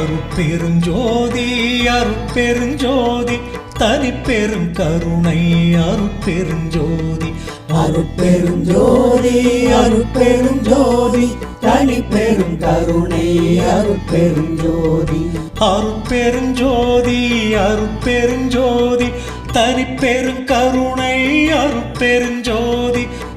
அருட்பெருஞ்சோதி அருட்பெருஞ்சோதி தனி பெரும் கருணை அருட்பெருஞ்சோதி. அருட்பெருஞ்சோதி அருட்பெருஞ்சோதி தனி பெரும் கருணை அருட்பெருஞ்சோதி. அருட்பெருஞ்சோதி அருட்பெருஞ்சோதி தனி பெரும் கருணை அருட்பெருஞ்சோதி.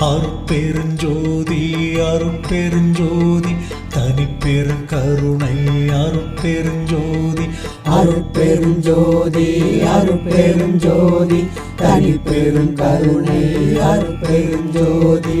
அருட்பெருஞ்சோதி அருட்பெருஞ்சோதி தனிப்பெரும் கருணை அருட்பெருஞ்சோதி அருட்பெருஞ்சோதி அருட்பெருஞ்சோதி தனிப்பெரும் கருணை அருட்பெருஞ்சோதி